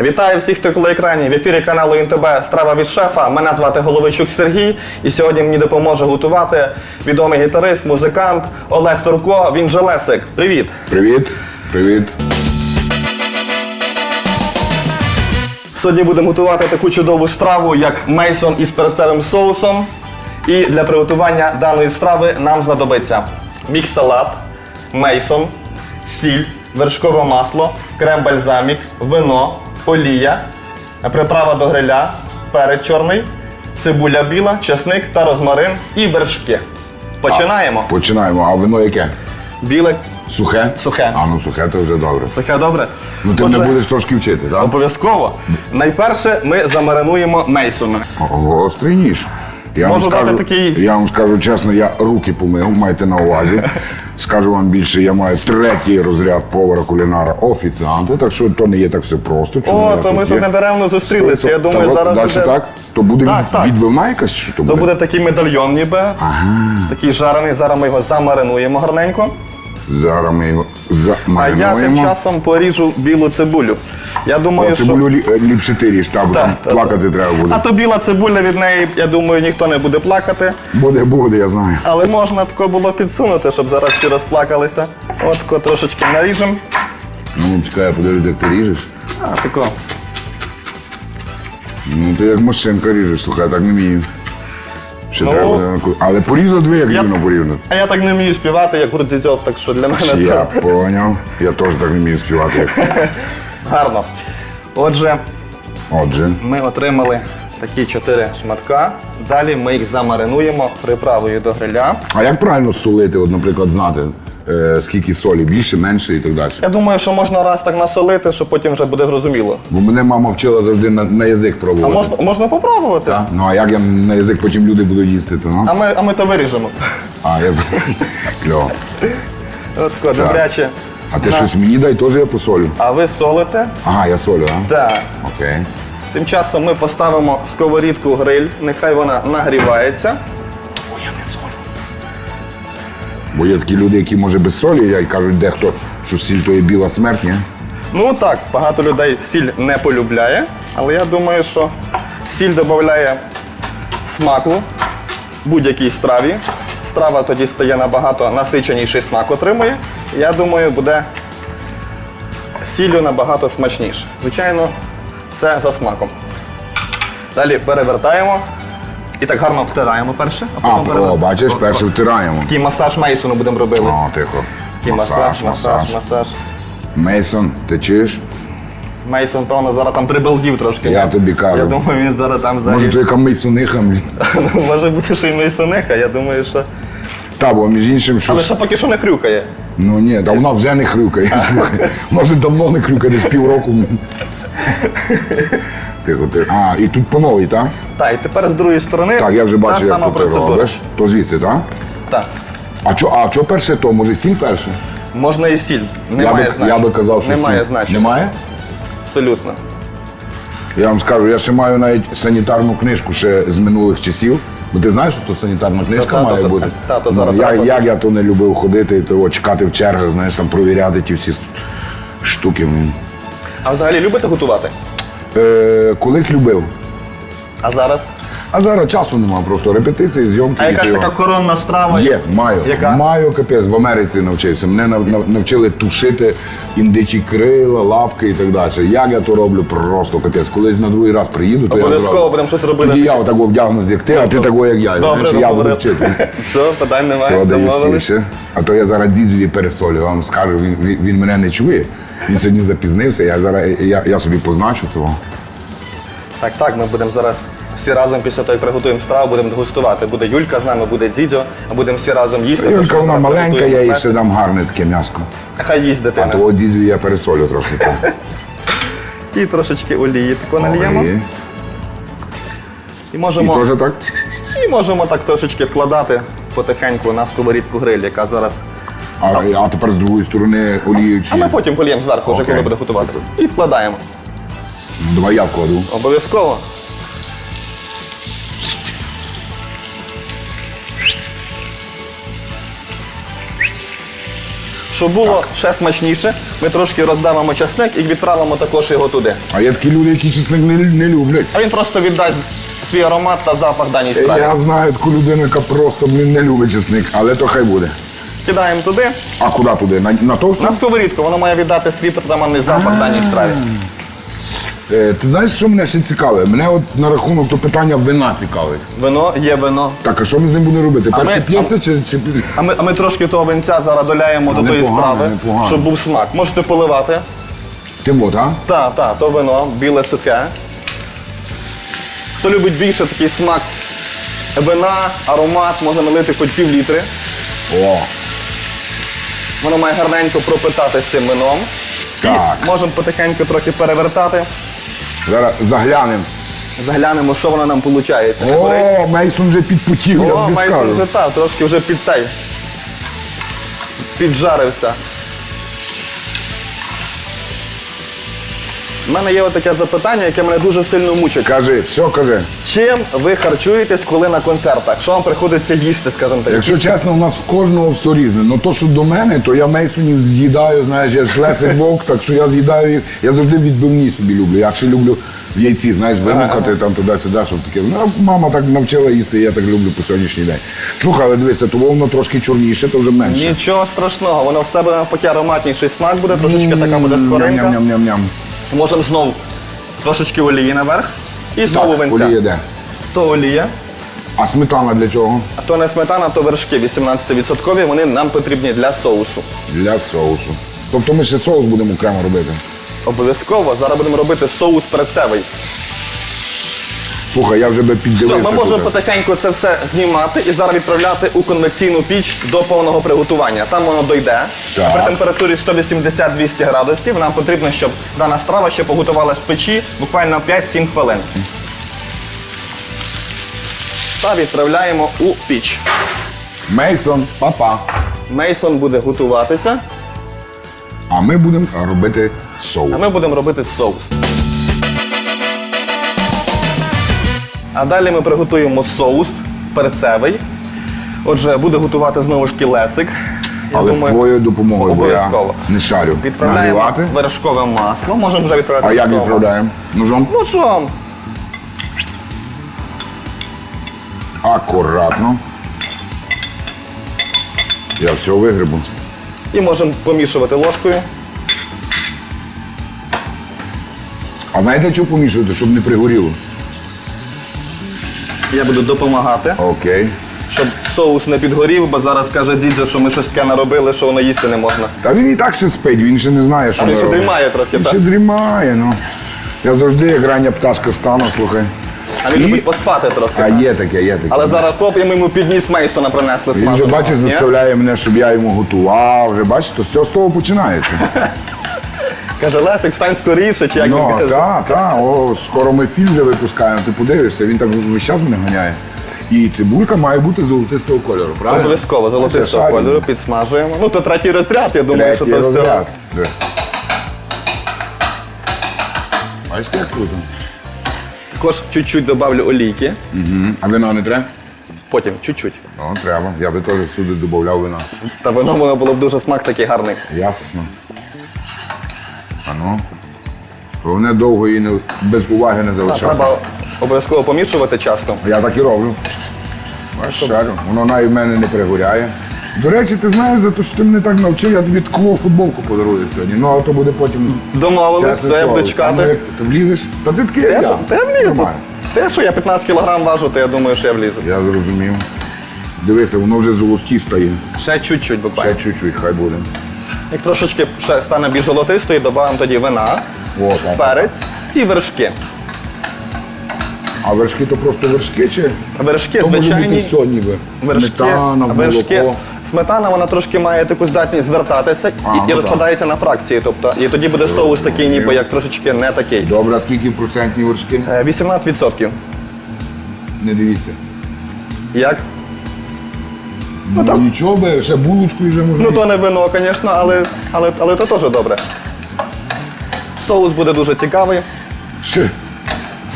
Вітаю всіх, хто коло екрані. В ефірі каналу ІНТБ Страва від шефа. Мене звати Головичук Сергій. І сьогодні мені допоможе готувати відомий гітарист, музикант Олег Турко. Він же Лесик. Привіт! Привіт, привіт. Сьогодні будемо готувати таку чудову страву, як мейсон із перцевим соусом. І для приготування даної страви нам знадобиться мікс-салат, мейсон, сіль, вершкове масло, крем-бальзамік, вино, олія, приправа до гриля, перець чорний, цибуля біла, чесник та розмарин і вершки. Починаємо. Починаємо. А вино яке? Біле, Сухе? Сухе. А ну сухе, то вже добре. сухе добре. Ну ти Отже, мене будеш трошки вчити, так? Обов'язково. Найперше ми замаринуємо мейсона. Гострий ніж. Я Можу дати такий- я вам скажу чесно, я руки помив, майте на увазі. Скажу вам більше, я маю третій розряд повара кулінара офіціанта, так що то не є так все просто. чому О, я то ми є. тут недаремно зустрілися. Я думаю, Та, зараз далі буде... так? То буде Так, від- так. відбивна якась, чи що то То буде? такий медальйон ніби, такий жарений. Зараз ми його замаринуємо гарненько. Зараз ми його А я тим замаринуємо. часом поріжу білу цибулю. Я думаю, що... цибулю лі- е, ліпше ти ріж, та, там плакати треба буде. А то біла цибуля від неї, я думаю, ніхто не буде плакати. Буде, буде, я знаю. Але можна тако було підсунути, щоб зараз всі розплакалися. От тако трошечки наріжемо. Ну, чекай, я подивлюсь, як ти ріжеш. А, тако. Ну, ти як машинка ріжеш, слухай, я так не вмію. Ще Ну. треба, але порізав дві, як рівно порівняно. А я так не вмію співати, як Гурдзідзьов, так що для мене Я то поняв. Я теж так не вмію співати. як- гарно. Отже, Отже, Ми отримали такі чотири шматка. Далі ми їх замаринуємо приправою до гриля. а як правильно солити, от, наприклад, знати, е, скільки солі, більше, менше і так далі? Я думаю, що можна раз так насолити, що потім вже буде зрозуміло. Бо мене мама вчила завжди на, на язик А пробувати. можна, можна попробувати. Так? Ну а як я на язик потім люди будуть їсти, то ну? А ми, а ми то виріжемо. А, я кльово. От тако, добряче. А ти На- щось мені дай, теж я посолю. А ви солите. Ага, я солю, а? Так. Окей. Тим часом ми поставимо сковорідку гриль, нехай вона нагрівається. Бо є такі люди, які може без солі їдять, кажуть, дехто, що сіль то є біла смерть, ні? Ну так, багато людей сіль не полюбляє, але я думаю, що сіль додає смаку будь-якій страві. Страва тоді стає набагато насиченіший смак отримує. Я думаю, буде сіллю набагато смачніше. Звичайно, все за смаком. Далі перевертаємо і так гарно втираємо перше, а А, потім о, перевертаємо. бачиш, перше втираємо. Такий масаж Мейсону будемо робити. О, тихо. Такий масаж, масаж, масаж. Мейсон, ти чуєш? Мейсон, певно, зараз там прибалдів трошки. Я тобі кажу. Я думаю, він зараз там взагалі. Може, то яка мейсониха? блін? Може бути, що й Мейсониха, я думаю, що. Та, бо між іншим, Але що... поки що не хрюкає. Ну ні, та вона вже не хрюкає, слухай. Може, давно не хрюкає, десь півроку. Тихо, тихо. А, і тут по новій, так? Так, і тепер з другої сторони Так, я вже та бачу, сама як ти процедура. робиш. То звідси, так? Так. А що, а що перше то? Може сіль перше? Можна і сіль. я, Немає би, значення. я би казав, що Немає сіль. значення. Немає? Абсолютно. Я вам скажу, я ще маю навіть санітарну книжку ще з минулих часів. Бо ти знаєш, що то санітарна книжка Та, та, має та, бути? та, то Ну, зараз я, треба. як я то не любив ходити, і то чекати в чергах, знаєш, там провіряти ті всі штуки. блін. А взагалі любите готувати? Е, колись любив. А зараз? А зараз часу немає, просто репетиції, зйомки. А і якась така коронна страва? Є, маю. Яка? Маю капець, в Америці навчився. Мене нав- нав- навчили тушити індичі крила, лапки і так далі. Як я то роблю, просто капець. Колись на другий раз приїду, то я Обов'язково будемо щось робити. Тоді я отако вдягнусь, як ти, а ти такого, як я. Добре, Знаєш, я буду вчити. Все, питань немає, Все, домовились. А то я зараз дідові пересолю, вам скажу, він, він, він мене не чує. Він сьогодні запізнився, я зараз я, я собі позначу того. Так, так, ми будемо зараз всі разом після того, як приготуємо страву, будемо дегустувати. Буде Юлька з нами, буде Дзідзьо, а будемо всі разом їсти. то, Юлька, що вона ми маленька, я їй ще дам гарне таке м'яско. Хай їсть А дитина. того дідю я пересолю трохи. І трошечки олії тако нальємо. Ой. І І можемо, теж так? і можемо так трошечки вкладати потихеньку на сковорідку гриль, яка зараз. А, а тепер з другої сторони олію чи. А ми потім польємо зверху, вже Окей. коли буде готуватися. І вкладаємо. Давай я вкладу. Обов'язково. Щоб було ще смачніше, ми трошки роздавимо часник і відправимо також його туди. А є такі люди, які чесник не, не люблять. А він просто віддасть свій аромат та запах даній страві. Я знаю таку людину, яка просто блін, не любить чесник, але то хай буде. Кидаємо туди. А куди туди? На, на товсту? На сковорідку воно має віддати свій притаманний запах даній страві. Е, ти знаєш, що мене ще цікаве? Мене от на рахунок то питання вина цікавить. Вино є вино. Так, а що ми з ним будемо робити? А Перше ми- п'ється чи, чи... А ми, а ми трошки того винця зараз доляємо до тої непогано, страви, непогано. щоб був смак. Можете поливати. Ти от, а? Так, так, то вино, біле сухе. Хто любить більше такий смак вина, аромат, може налити хоч пів літри. О, Воно має гарненько пропитати з цим вином. Так. І можемо потихеньку трохи перевертати. Зараз заглянемо. Заглянемо, що воно нам виходить. О, Мейсон вже підпотів, О, Мейсон вже так, трошки вже під цей. Піджарився. У мене є таке запитання, яке мене дуже сильно мучить. Кажи, все кажи. Чим ви харчуєтесь, коли на концертах? Що вам приходиться їсти, скажімо так? Якщо Якісь- чесно, у нас в кожного все різне. Ну то, що до мене, то я Мейсонів з'їдаю, знаєш, я ж лесик вовк, так що я з'їдаю їх. Я завжди відбивні собі люблю. Я ще люблю в яйці, знаєш, вимухати там туди-сюди, щоб таке. Ну, мама так навчила їсти, я так люблю по сьогоднішній день. Слухай, але дивися, то воно трошки чорніше, то вже менше. Нічого страшного, воно в себе навпаки ароматніший смак буде, трошечки така буде скоринка. Ням-ням-ням-ням. Можемо знову трошечки олії наверх і знову Так, винця. олія де. То олія, А сметана для чого? а то не сметана, то вершки 18%, вони нам потрібні для соусу. Для соусу. Тобто ми ще соус будемо окремо робити. Обов'язково зараз будемо робити соус перцевий. Слухай, я вже би Все, піддивився. ми можемо потихеньку це все знімати і зараз відправляти у конвекційну піч до повного приготування. Там воно дойде. Так. При температурі 180-200 градусів нам потрібно, щоб дана страва ще поготувалась в печі буквально 5-7 хвилин. Та відправляємо у піч. Мейсон, папа. Мейсон буде готуватися, А ми будемо робити соус. а ми будемо робити соус. А далі ми приготуємо соус перцевий. Отже, буде готувати знову ж кілесик. Я Але з твоєю допомогою, бо я обов'язково. не шарю. Відправляємо Нагрівати. вершкове масло. Можемо вже відправляти А як вершкове масло. відправляємо? Ножом? Ну що, Акуратно. Я все вигребу. і можемо помішувати ложкою. А знаєте, що помішувати, щоб не пригоріло? Я буду допомагати, Окей. щоб соус не підгорів, бо зараз каже дідзя, що ми щось таке наробили, що воно їсти не можна. Та він і так ще спить, він ще не знає, що А він ще дрімає трохи, Він так? ще дрімає, ну. Я завжди як рання пташка стану, слухай. А він І- любить поспати трохи. А так? є таке, є таке. Але зараз хоп, і ми йому підніс Мейсона принесли Він вже, смаженого. бачиш, Ні? заставляє мене, щоб я йому готував. Вже бачиш, то з цього з того починається. Каже, Лесик, стань скоріше, чи як він Ну, каже. так, так, о, скоро ми фільм вже випускаємо, ти подивишся, він так весь час мене ганяє. І цибулька має бути золотистого кольору, правильно? Обов'язково золотистого Це шарик. кольору підсмажуємо. Ну, то третій розряд, я думаю, що Третій то все. розряд. Де? Бачите, як круто? Також чуть-чуть добавлю олійки, М, А вина не треба? потім чуть-чуть. Ну, треба. Я би теж сюди додавав вина. Та воно воно було б дуже смак такий гарний. Ясно. А ну. Головне довго її не, без уваги не Та, залишати. треба обов'язково помішувати часто. Я так і роблю. Бачиш, шарю. Воно навіть в мене не пригоряє. До речі, ти знаєш, за те, що ти мене так навчив, я тобі таку футболку подарую сьогодні. Ну, а то буде потім. Домовились, все, я буду чекати. Ти влізеш? Та ти такий, як Я, я. влізу. Нормально. Те, що я 15 кг важу, то я думаю, що я влізу. Я зрозумів. Дивися, воно вже золоті стає. Ще чуть-чуть Ще буквально. чуть-чуть, хай буде. Як трошечки ще стане більш золотистою, додаємо тоді вина, О, так. перець і вершки. А вершки то просто вершки чи? Вершки То може звичайні. бути все ніби. Вершки, Сметана, вершки. молоко. Сметана вона трошки має таку здатність звертатися А, і, ну і так. розпадається на фракції. Тобто, і тоді буде соус такий, ніби як трошечки не такий. Добре, а скільки процентні вершки? Е, 18%. Не дивіться. Як? Ну, так. нічого би, ще булочку і вже можна. Ну то не вино, звісно, але, але, але то теж добре. Соус буде дуже цікавий. Ще.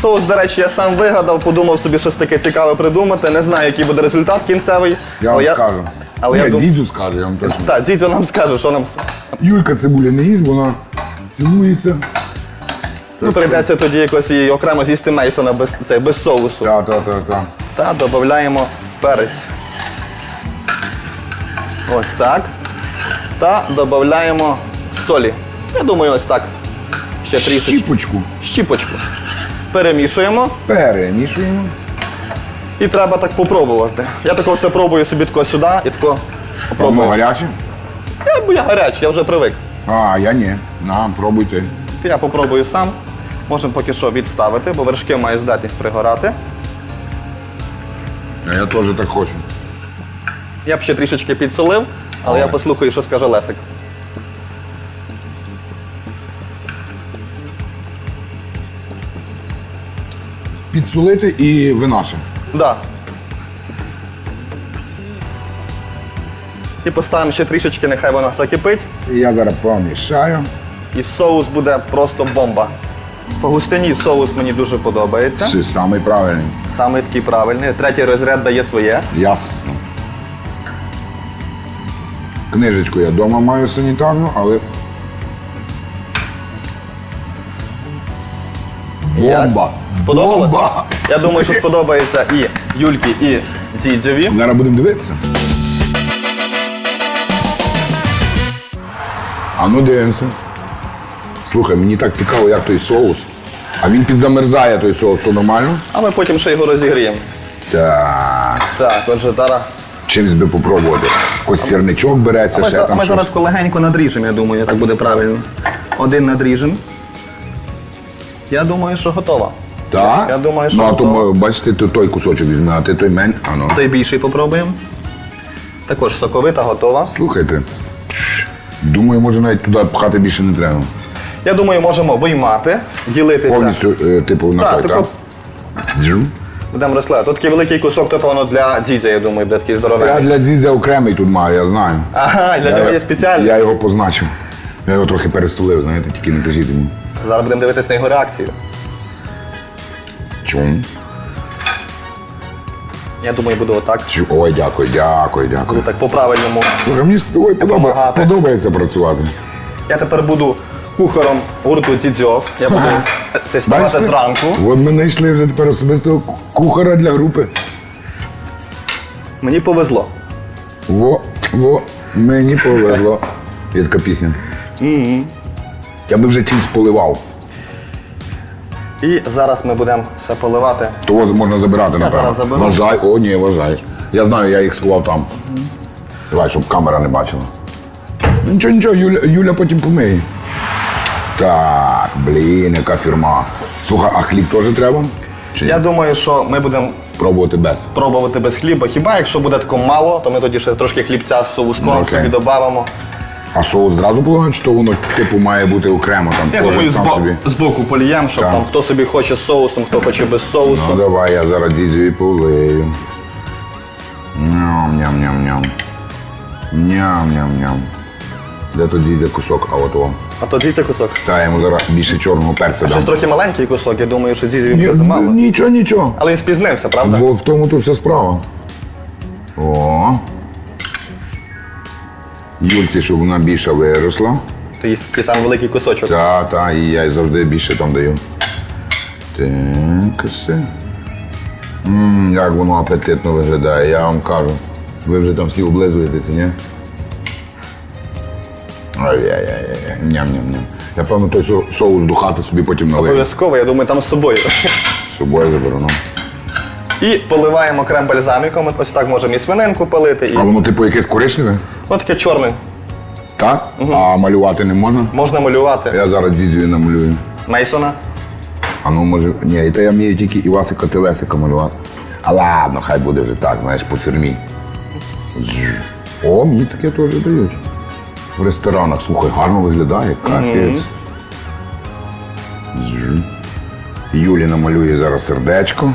Соус, до речі, я сам вигадав, подумав собі щось таке цікаве придумати. Не знаю, який буде результат кінцевий. Я але вам скажу. Але я Ні, думаю. дідю скаже, я вам точно. Так, дідьо нам скаже, що нам. Юлька цибулі не їсть, вона цілується. Ну, прийдеться тоді якось і окремо з'їсти Мейсона без, це, без соусу. Так, так, так, так. Та додаємо перець. Ось так. Та додаємо солі. Я думаю, ось так. Ще трішечки. Щіпочку Щіпочку. Перемішуємо перемішуємо. і треба так попробувати. Я тако все пробую собі тако сюди і тако попробую. гаряче? Я, бо я гарячий, я вже привик. А, я ні. На, пробуйте. Я попробую сам. Можемо поки що відставити, бо вершки мають здатність пригорати. А я теж так хочу. Я б ще трішечки підсолив, але я послухаю, що скаже Лесик. Підсолити і винаше. Да. І поставимо ще трішечки, нехай воно закипить, Я зараз помішаю. і соус буде просто бомба. По густині соус мені дуже подобається. Це самий правильний. Саме такий правильний. Третій розряд дає своє. Ясно. Книжечку я вдома маю санітарну, але. Бомба! Як? Сподобалось? Бомба! Я думаю, що сподобається і Юльки, і Дзідзьові. Зараз будемо дивитися. А ну дивимося. Слухай, мені так цікаво, як той соус. А він підзамерзає той соус, то нормально? А ми потім ще його розігріємо. Так. Так, отже, зараз. Чимсь би попробувати. Ось сірничок береться, ми, ще за- там ми щось. зараз тако легенько надріжемо, я думаю, так буде правильно. Один надріжемо. Я думаю, що готова. Так? Я думаю, що Ну, а то, готово. бачите, ти той кусочок візьми, а ти той мен. А ну. Той більший попробуємо. Також соковита, готова. Слухайте. Думаю, може навіть туди пхати більше не треба. Я думаю, можемо виймати, ділитися. Повністю, е, типу, на Так, той, тако так? Будемо розкладати. Тут такий великий кусок, то певно для дзідзя, я думаю, буде такий Я для дідзя окремий тут маю, я знаю. Ага, для нього є спеціальний. Я його позначив. Я його трохи пересолив, знаєте, тільки не кажіть мені. Зараз будемо дивитися на його реакцію. Чум. Я думаю, буду отак. Чу- Ой, дякую, дякую, Буду дякую. так по-правильному. Слухай, мені Допомагати. подобається працювати. Я тепер буду кухаром гурту Дзідзьов. Я буду це ставати Бачите? зранку. От ми знайшли вже тепер особистого кухара для групи. Мені повезло. Во, во, мені повезло. Є така пісня. Я би вже чимось поливав. І зараз ми будемо все поливати. Того можна забирати, напевно. заберу. Вважай, о, ні, вважай. Я знаю, я їх сховав там. Давай, щоб камера не бачила. Нічого, нічого, Юля, Юля потім помиє. Так, блін, яка фірма. Слухай, а хліб теж треба? Чи Я ні? думаю, що ми будемо пробувати без? пробувати без хліба. Хіба якщо буде тако мало, то ми тоді ще трошки хлібця з соуском Ну, окей. собі додамо. А соус зразу чи то воно типу має бути окремо там Я кожен думаю, сам збоку, собі. збоку полієм, щоб Так. там хто собі хоче з соусом, хто хоче без соусу. Ну давай, я зараз дідзю і полию. Ням-ням-ням-ням. Ням-ням-ням. Де то дідя кусок, а от о. А то це кусок. Та я йому зараз більше чорного перця Щось дам. трохи маленький кусок, я думаю, що дізі Ні, буде замало. Нічого, нічого. Але він спізнився, правда? Бо в тому то вся справа. О. Юльці, щоб вона більше виросла. То такий самий великий кусочок. Та, та, і я завжди більше там даю. Так, все. Ммм, як воно апетитно виглядає, я вам кажу. Ви вже там всі облизуєтеся, ні? Ай-яй-яй, ням-ням-ням. Я певно той со- соус до хати собі потім налию. Обов'язково, я думаю, там з собою. З собою заберу. ну. І поливаємо крем бальзаміком. Ось так можемо і свининку полити, і А воно типу якесь коричневе? ось таке чорне. Так? А малювати не можна? Можна малювати Я зараз дідзю намалюю. Мейсона. А ну може. Ні, і то я вмію тільки Івасика Телесика малювати. А ладно, хай буде вже так, знаєш, по фірмі. О, мені таке теж дають. В ресторанах, слухай, гарно виглядає, капець. Зж. Юлі намалює зараз сердечко.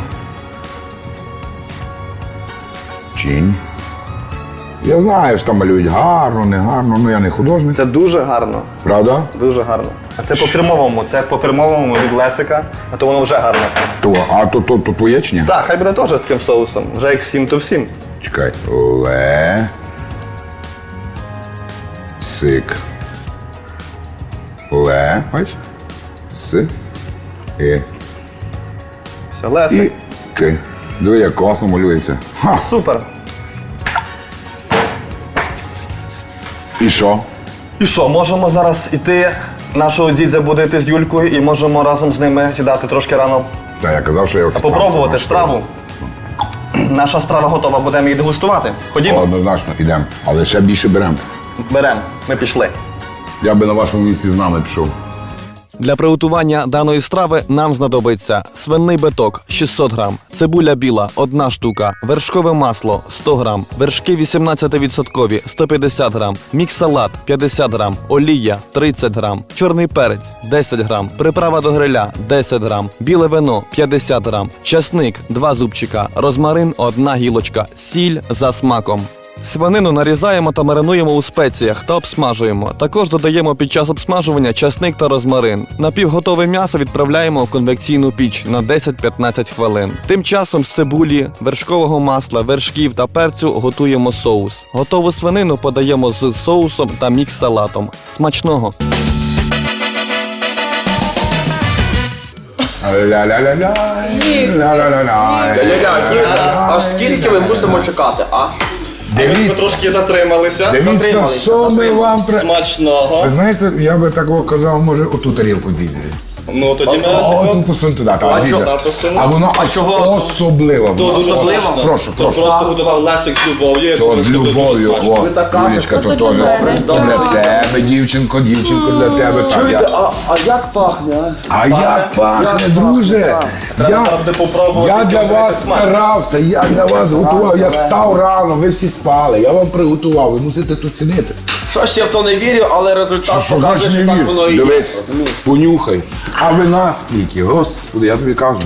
Чинь. Я знаю, що там малюють гарно, не гарно, ну я не художник. Це дуже гарно. Правда? Дуже гарно. А це по фірмовому, це по фірмовому від Лесика, а то воно вже гарно. То, а то, то, то твоє чи ні? Так, хай буде теж з таким соусом. Вже як всім, то всім. Чекай. Ле. Лесик. Ле. Бачиш? С. І. Все, Лесик. І. К. Диви, як класно малюється. Ха. Супер. І що? І що, можемо зараз іти, нашого дідзя буде йти з Юлькою і можемо разом з ними сідати трошки рано Та я казав, що я офіціант. попробувати ж страву. Наша страва готова, будемо її дегустувати. Ходімо, Однозначно, йдемо. Але ще більше беремо. Беремо, ми пішли. Я би на вашому місці з нами пішов. Для приготування даної страви нам знадобиться свинний биток 600 грам, цибуля біла 1 штука, вершкове масло 100 грам, вершки 18% 150 грам, мікс-салат 50 грам, олія 30 грам, чорний перець 10 грам, приправа до гриля 10 грам, біле вино 50 грам, часник 2 зубчика, розмарин 1 гілочка, сіль за смаком. Свинину нарізаємо та маринуємо у спеціях та обсмажуємо. Також додаємо під час обсмажування часник та розмарин. Напівготове м'ясо відправляємо в конвекційну піч на 10-15 хвилин. Тим часом з цибулі, вершкового масла, вершків та перцю готуємо соус. Готову свинину подаємо з соусом та мікс-салатом. Смачного! Ля-ля-ля-ля. Ля-ля-ля-ля. Ля-ля-ля, а скільки ми мусимо чекати, а? Дивіться, трошки затрималися. дивіться, затрималися, що ми затрималися. вам при... Смачного. Ви знаєте, я би так казав, може, оту тарілку дідзі. Ну тоді О, оту посунь туди, та, А? А воно А чого? особливо. воно. особливо? Прошу, То прошу. просто готував Лесик з любов'ю. То з любов'ю, о, Ви так кажете, Юлічка, то для мене. То для тебе, дівчинко, дівчинко, для тебе. Так, Чуєте, я- а, а як пахне, а? А як пахне, друже? Я, буде попробувати, я для вас смак. старався, я для вас готував, я став рано, ви всі спали, я вам приготував, ви мусите тут цінити. Щось я в то не вірю, але результат Що показує, значить що так вірю? воно і є. Дивись, понюхай. А вина скільки, господи, я тобі кажу.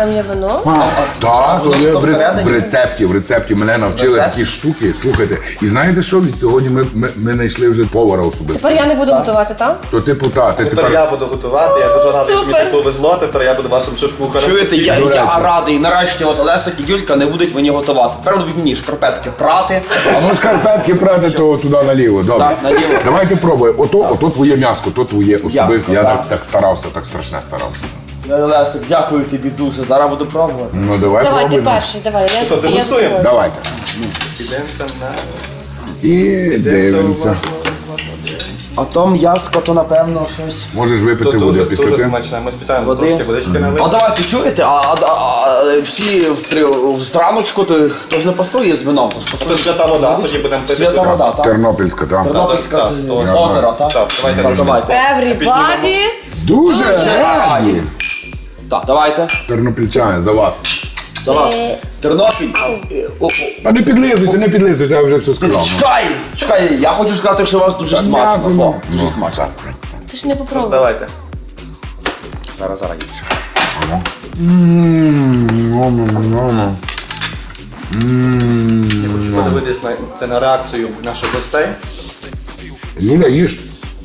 Там є вино. Так, то є в, ре- в рецепті, в рецепті мене навчили Рецепт? такі штуки. Слухайте, і знаєте що? Від сьогодні ми, ми, ми знайшли вже повара особисто. Тепер я не буду готувати, так? То типу та, ти Тепер тепер. я буду готувати, я дуже радий, що мені Супер. так повезло, тепер я буду вашим шеф-кухарем. Чуєте, я, До я речі. радий, нарешті от Олесик і Юлька не будуть мені готувати. Тепер будуть мені шкарпетки прати. А ну шкарпетки прати, то туди наліво. Добре. Так, наліво. Давайте пробуємо. Ото, ото твоє м'яско, то твоє особисте. Я так. так, так старався, так страшне старався. Олесик, дякую тобі дуже. Зараз буду пробувати. Ну давай Давай, ти пробуємо. перший, давай. Я, що, я дегустуємо? готую. Давайте. Ідемося на... І дивимося. А то м'яско, то напевно щось. Можеш випити води дуже, після дуже ти. смачне, ми спеціально Води. трошки водички А налили. давайте чуєте, а, а, а всі в, при, в зраночку, то, то ж не пасує з вином, то ж пасує. свята вода, тоді будемо пити. Свята вода, так? Тернопільська, так. Тернопільська з, так, з так. озера, так? Так, давайте Так, давайте. Everybody. Дуже раді. Так, давайте. Тернопільчани, за вас. За вас. Е. Тернопіль. Е, о, о. А не підлизуйся, не підлизуйся, я вже все Ти сказав. Чекай, чекай, я хочу сказати, що у вас дуже Та смачно. О, ну. Дуже смачно. Ти ж не попробував. Давайте. Зараз, зараз я чекаю. Хочу подивитись на, це на реакцію наших гостей. Юля, їж.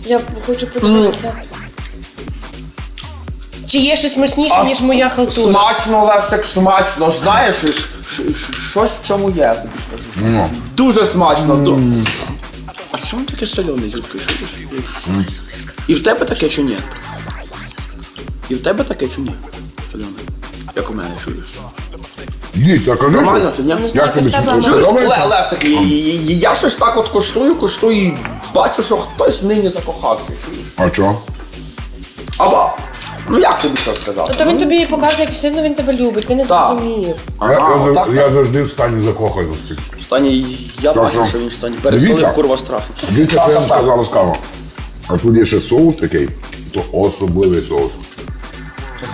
Я хочу подивитися. Чи є щось смачніше, ніж моя халтура? Смачно, Левсик, смачно. Знаєш, щ- щ- щось в цьому є, я тобі скажу. Ну. Дуже смачно. ду- А чому таке солене, Юлька? І в тебе таке чи ні? І в тебе таке чи ні? Солене. Як у мене чуєш? Їсть, а кажи, Нормально, що? чи ні? Як тобі Так, смачно? так, Чуєш, Подобається? Ле- Лесик, і- і- і я щось так от коштую, коштую і бачу, що хтось нині закохався. чуєш? А що? Або, ну як тобі що сказати? То він тобі показує, як сильно він тебе любить, ти не Так. зрозумів. Я, я, зав- отак, я завжди в стані закоханості. В стані, я Так, бачу, що? що він в стані. Дивіться. Пересолив, курва страшно. Дивіться, що я вам сказала скава. А тут є ще соус такий, то особливий соус.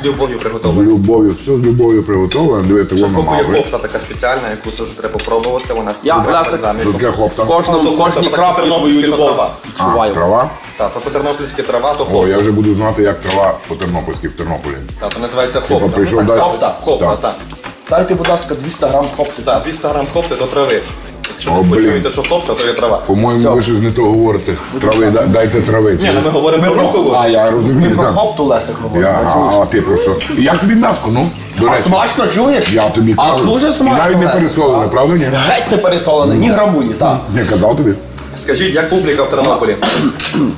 З любов'ю З приготовлено. любов'ю, все з любов'ю приготовлено. Дивіться, воно Купує мало. хопта така спеціальна, яку теж треба попробувати. Вона Я, Лесик, бальзаміком. Таке хопта. В Ну, то кожній така краплі твою любов трава. А, відчуваю. трава? Так, то по-тернопільськи трава, то О, я вже буду знати, як трава по-тернопільськи в Тернополі. Так, то називається Типа хопта. прийшов Ну, так, Хопта? Хопта, Так. так. Дайте, будь ласка, 200 грам хопти. Так, 200 грам хопти до трави. Якщо О, ви блін. почуєте, що хопта, то є трава. По-моєму, ви щось не то говорите. Трави, да- дайте трави. Ні, ну ми говоримо про рухову. А, я розумію. Про так. хопту Лесик говорить. Я, а, а ти про що? І як тобі м'яско, ну? До А речі. смачно чуєш? Я тобі А кажу. дуже смачно. І навіть не Лесик, пересолене, так. правда ні? Геть не пересолене, ні грамулі, так. Я казав тобі. Скажіть, як публіка в Тернополі?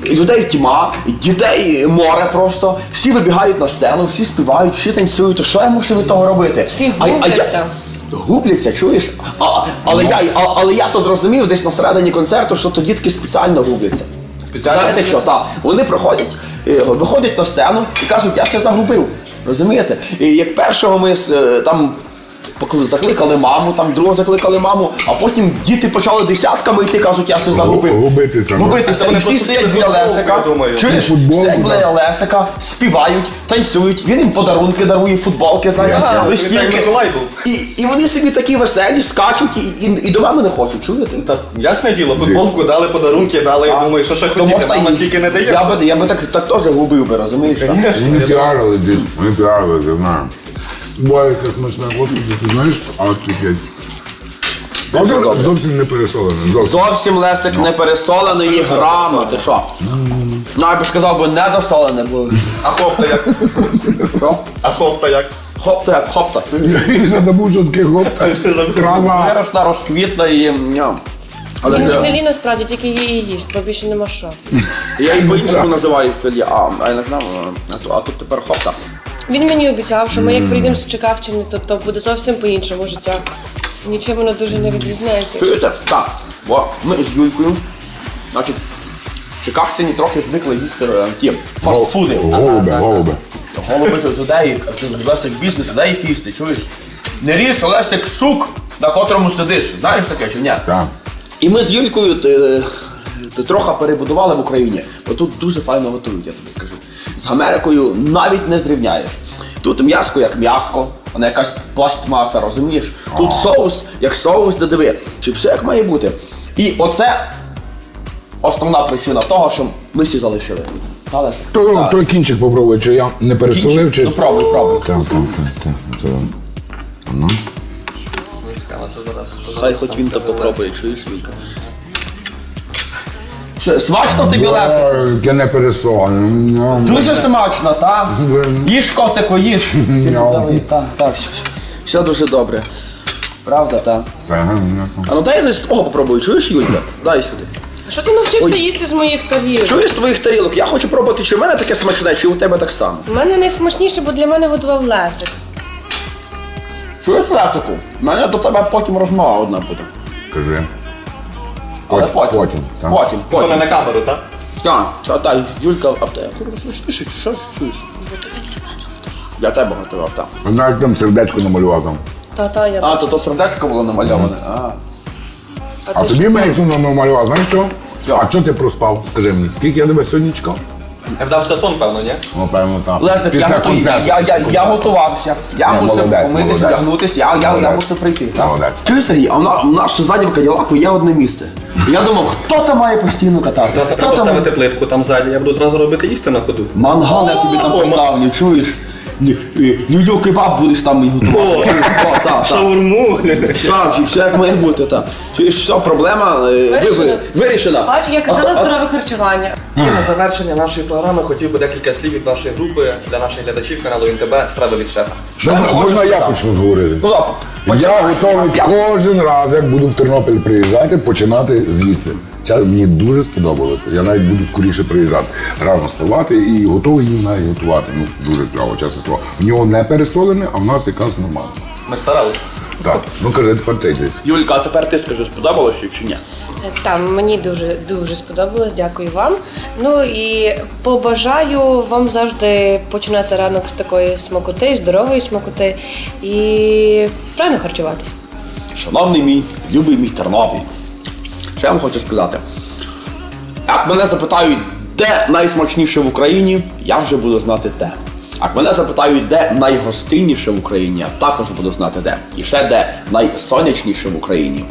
І людей тьма, дітей море просто. Всі вибігають на сцену, всі співають, всі танцюють. То що я мушу від того робити? Всі А- а я- губляться. Губляться, чуєш? А, але, я, а, але я то зрозумів десь на середині концерту, що то дітки спеціально губляться. Спеціально Знаєте що? Так. Вони приходять, е, виходять на сцену і кажуть, я все загубив. Розумієте? І як першого ми е, там покли- закликали маму, там другого закликали маму, а потім діти почали десятками йти, кажуть, я все загубив. губитися, ну. Губитися. Вони всі стоять біля Лесика. Чуєш? Футболку, Стоять біля. Лесика, співають, танцюють, він їм подарунки дарує, футболки, знаєш, А, листівки. І, і вони собі такі веселі, скачуть і, і, і до мами не хочуть, чуєте? Та ясне діло, футболку дали, подарунки дали. Я думаю, що ще хотіти, мама стільки не дає. Я би, я би так, так теж губив би, розумієш? Вони піарили вони піарили, я знаю. Буває смачна водка, ти знаєш, а офігеть. Добре. зовсім не пересолене, зовсім. Зовсім лесик не пересолений ні грама, ти що? Ну, я би сказав, бо не досолене, бо А хопта як? що? А хопта як? Хопта як хопта. Я вже забув, що таке гоп. Трава. Виросла, розквітла і ням. Але Він в селі насправді тільки її їсть, бо більше нема що. я її по-іншому називаю в селі, а, а я не знав, а, тут- а тут тепер хопта. Він мені обіцяв, що ми як прийдемо з Чекавщини, то, то буде зовсім по-іншому життя. Нічим воно дуже не відрізняється. Чуєте? Так. Бо ми з Юлькою, значить, в Чикагщині трохи звикли їсти е, ті фастфуди. Голуби, голуби. Голуби то туди, Лесик бізнес, туди їх їсти, чуєш? Не ріж Лесик сук, на котрому сидиш. Знаєш таке чи ні? Так. І ми з Юлькою е, т- трохи перебудували в Україні, бо тут дуже файно готують, я тобі скажу. З Америкою навіть не зрівняєш. Тут м'яско як м'яско, а не якась пластмаса, розумієш? Тут соус як соус, де диви. Чи все як має бути. І оце основна причина того, що ми всі залишили. Та, Лесик? То, Так. той кінчик попробуй, чи я не пересолив, чи... Ну пробуй, пробуй. Так, так, так, так. Це... Ну. Хай хоч він то попробує, чуєш, Юлька. Що, смачно тобі? Ой, Яке не пересолене. Ну, Дуже смачно, так? Їж котику, їж. Всі Няу. подали, Так, так, все- все дуже добре. Правда, так. так. А ну дай я з того попробую, чуєш, Юлька? Дай сюди. А що ти навчився їсти з моїх тарілок? Чуєш з твоїх тарілок? Я хочу пробувати, чи в мене таке смачне, чи у тебе так само. У мене найсмачніше, бо для мене готував Лесик. Чуєш, Лесику? У мене до тебе потім розмова одна буде. Кажи. Але потім. потім, так. Потім, То не потім. на камеру, так? Так, та, та, Юлька, а ти смішніше, чи що? Чуєш? Для тебе готував, так. Навіть там сердечко намалював там. Та-та, я А, то то сердечко було намальоване. А. А ти тобі мене сумно намалював, знаєш що? Що? А чого ти проспав? Скажи мені, скільки я тебе сьогодні чекав? Не вдався сон, певно, ні? Ну, певно, так. Лесик, я, готую, я, я, я, я готувався. Я Не, мусив молодець, помитися, молодець. вдягнутися, я, я, я Молодець. мусив прийти. так? Молодець. Чуєш, Сергій, а в на- в нас ще ззаді в Каділаку є одне місце. І я думав, хто там має постійно кататися? Треба Хто там? поставити плитку там ззаді, я буду зразу робити їсти на ходу. Мангал я тобі там поставлю, чуєш? Люлю кебаб будеш там і готувати. О, так, так. Шаурму. Справді, все як має бути, так. Все, проблема е, ви- Вирішена. вирішена. Бач, я казала здорове харчування. І на завершення нашої програми хотів би декілька слів від вашої групи для наших глядачів каналу НТБ Страви від шефа. Можна, можна я почну говорити? Ну, Я починай. готовий кожен раз, як буду в Тернопіль приїжджати, починати звідси. Ча- Мені дуже сподобалося. Я навіть буду скоріше приїжджати. Рано вставати і готовий їм навіть готувати. Ну, дуже клаво, чесне слово. В нього не пересолене, а в нас якраз нормально. Ми старалися. Так, ну кажи, тепер ти йди. Юлька, а тепер ти скажи, сподобалося чи ні? Там мені дуже дуже сподобалось, дякую вам. Ну і побажаю вам завжди починати ранок з такої смакоти, здорової смакоти і правильно харчуватись. Шановний мій, любий мій Тернопіль. Що я вам хочу сказати? Як мене запитають, де найсмачніше в Україні, я вже буду знати де. Як мене запитають, де найгостинніше в Україні, я також буду знати де. І ще де найсонячніше в Україні.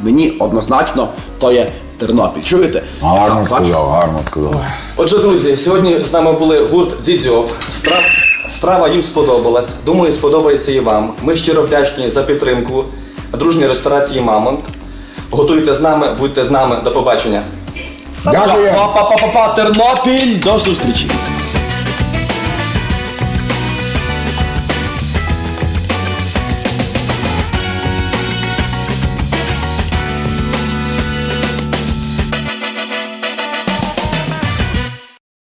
Мені однозначно то є Тернопіль. Чуєте? Гарно сказав, гарно сказав. Отже, друзі, сьогодні з нами були гурт Дзідзьов. Страв, страва їм сподобалась. Думаю, сподобається і вам. Ми щиро вдячні за підтримку дружньої ресторації Мамонт. Готуйте з нами, будьте з нами. До побачення. Дякую. Па-па-па-па, Тернопіль, до зустрічі!